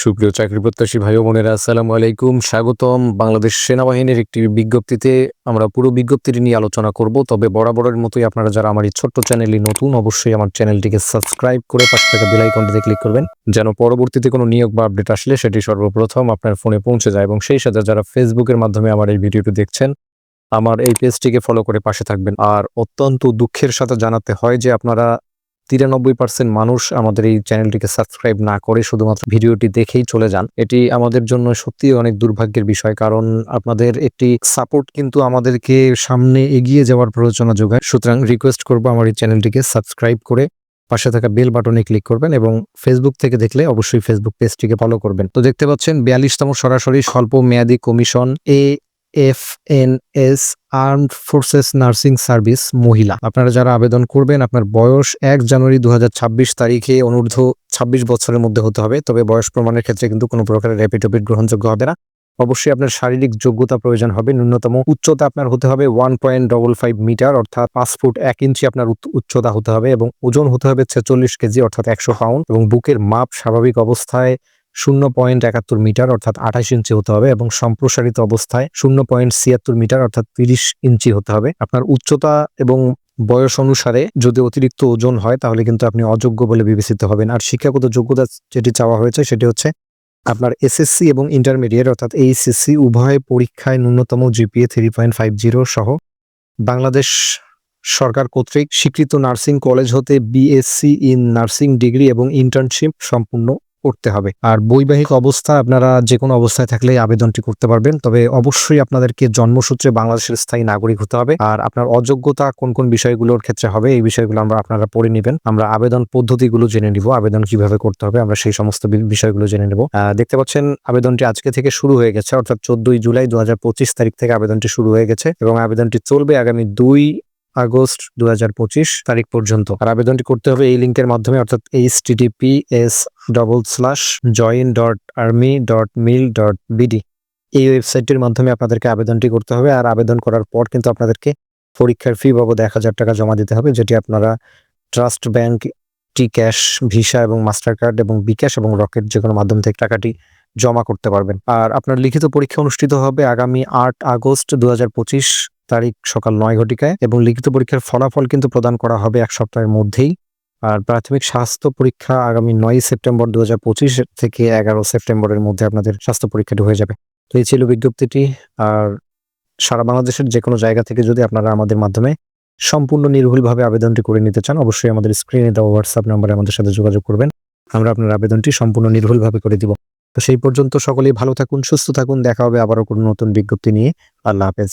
সুপ্রিয় চাকরি প্রত্যাশী ভাই বোনেরা, আসসালামু আলাইকুম। স্বাগতম বাংলাদেশ সেনাবাহিনীর একটি বিজ্ঞপ্তিতে। আমরা পুরো বিজ্ঞপ্তিটি নিয়ে আলোচনা করব, তবে বরাবরের মতোই আপনারা যারা আমার এই ছোট্ট চ্যানেলে নতুন, অবশ্যই আমার চ্যানেলটিকে সাবস্ক্রাইব করে পাশে থাকা বেল আইকনটিতে ক্লিক করবেন, যেন পরবর্তীতে কোনো নিয়োগ বা আপডেট আসলে সেটি সর্বপ্রথম আপনার ফোনে পৌঁছে যায়। এবং সেই সাথে যারা ফেসবুকের মাধ্যমে আমার এই ভিডিওটি দেখছেন, আমার এই পেজটিকে ফলো করে পাশে থাকবেন। আর অত্যন্ত দুঃখের সাথে জানাতে হয় যে আপনারা তিরানব্বই পার্সেন্ট মানুষ আমাদের এই চ্যানেলটিকে সাবস্ক্রাইব না করে শুধুমাত্র ভিডিওটি দেখেই চলে যান। এটি আমাদের জন্য সত্যি অনেক দুর্ভাগ্যের বিষয় কারণ আপনাদের একটি সাপোর্ট কিন্তু আমাদেরকে সামনে এগিয়ে যাওয়ার প্ররোচনা যোগায়। সুতরাং রিকোয়েস্ট করব আমার এই চ্যানেলটিকে সাবস্ক্রাইব করে পাশে থাকা বেল বাটনে ক্লিক করবেন এবং ফেসবুক থেকে দেখলে অবশ্যই ফেসবুক পেজটিকে ফলো করবেন। তো দেখতে পাচ্ছেন, বিয়াল্লিশতম সরাসরি স্বল্প মেয়াদী commission A F N S armed forces nursing service, মহিলা। আপনারা যারা আবেদন করবেন, আপনার বয়স এক জানুয়ারি দু হাজার ছাব্বিশ তারিখে অনূর্ধ্ব ছাব্বিশ বছরের মধ্যে হতে হবে, তবে বয়স প্রমাণের ক্ষেত্রে কিন্তু কোনো প্রকারের র্যাপিডোপিড গ্রহণযোগ্য হবে না। অবশ্যই আপনার শারীরিক যোগ্যতা প্রয়োজন হবে, ন্যূনতম উচ্চতা আপনার হতে হবে one point double five metre, অর্থাৎ পাঁচ ফুট এক ইঞ্চি আপনার উচ্চ- উচ্চতা হতে হবে এবং ওজন হতে হবে ছেচল্লিশ কেজি, অর্থাৎ একশো পাউন্ড এবং বুকের মাপ স্বাভাবিক অবস্থায় শূন্য পয়েন্ট একাত্তর মিটার, অর্থাৎ আঠাশ ইঞ্চি হতে হবে এবং সম্প্রসারিত অবস্থায় শূন্য পয়েন্ট ছিয়াত্তর মিটার, অর্থাৎ তিরিশ ইঞ্চি হতে হবে। আপনার উচ্চতা এবং বয়স অনুসারে যদি অতিরিক্ত ওজন হয়, তাহলে কিন্তু আপনি অযোগ্য বলে বিবেচিত হবেন। আর শিক্ষাগত যোগ্যতা যেটি চাওয়া হয়েছে, সেটি হচ্ছে আপনার এসএসসি এবং ইন্টারমিডিয়েট, অর্থাৎ এইচএসসি উভয় পরীক্ষায় ন্যূনতম GPA three point five zero সহ বাংলাদেশ সরকার কর্তৃক স্বীকৃত নার্সিং কলেজ হতে বিএসসি ইন নার্সিং ডিগ্রি এবং ইন্টার্নশিপ সম্পূর্ণ করতে হবে। আর বৈবাহিক অবস্থা, আপনারা যে কোনো অবস্থায় থাকলে আবেদনটি করতে পারবেন। তবে অবশ্যই আপনাদেরকে জন্মসূত্রে বাংলাদেশের স্থায়ী নাগরিক হতে হবে। আর আপনার অযোগ্যতা কোন কোন বিষয়গুলোর ক্ষেত্রে হবে, এই বিষয়গুলো আমরা আপনারা পড়ে নেবেন। আমরা আবেদন পদ্ধতিগুলো জেনে নিব, আবেদন কীভাবে করতে হবে, আমরা সেই সমস্ত বিষয়গুলো জেনে নেব। দেখতে পাচ্ছেন, আবেদনটি আজকে থেকে শুরু হয়ে গেছে, অর্থাৎ চোদ্দই জুলাই দু হাজার পঁচিশ তারিখ থেকে আবেদনটি শুরু হয়ে গেছে এবং আবেদনটি চলবে আগামী দুই আগস্ট দু হাজার পঁচিশ তারিখ পর্যন্ত। আর আবেদনটি করতে হবে এই লিঙ্কের মাধ্যমে, অর্থাৎ H T T P S double slash join dot army dot mil dot B D এই ওয়েবসাইটটির মাধ্যমে আপনাদেরকে আবেদনটি করতে হবে, আর আবেদন করার পর কিন্তু আপনাদেরকে পরীক্ষার ফি বাবদ এক হাজার টাকা জমা দিতে হবে, যেটি আপনারা trust bank T cash visa এবং মাস্টার কার্ড এবং বিকাশ এবং রকেট যে কোনো মাধ্যম থেকে টাকাটি জমা করতে পারবেন। আর আপনার লিখিত পরীক্ষা অনুষ্ঠিত হবে আগামী আট আগস্ট দুহাজার পঁচিশ তারিখ সকাল নয় ঘটিকায় এবং লিখিত পরীক্ষার ফলাফল কিন্তু প্রদান করা হবে এক সপ্তাহের মধ্যেই। আর প্রাথমিক স্বাস্থ্য পরীক্ষা আগামী নয় সেপ্টেম্বর দু হাজার পঁচিশ থেকে এগারো সেপ্টেম্বরের মধ্যে আপনাদের স্বাস্থ্য পরীক্ষাটি হয়ে যাবে। তো এই ছিল বিজ্ঞপ্তিটি। আর সারা বাংলাদেশের যে কোনো জায়গা থেকে যদি আপনারা আমাদের মাধ্যমে সম্পূর্ণ নির্ভুলভাবে আবেদনটি করে নিতে চান, অবশ্যই আমাদের স্ক্রিনে দেওয়া হোয়াটসঅ্যাপ নাম্বারে আমাদের সাথে যোগাযোগ করবেন। আমরা আপনার আবেদনটি সম্পূর্ণ নির্ভুলভাবে করে দিব। তো সেই পর্যন্ত সকলেই ভালো থাকুন, সুস্থ থাকুন। দেখা হবে আবারও কোনো নতুন বিজ্ঞপ্তি নিয়ে। আল্লাহ হাফেজ।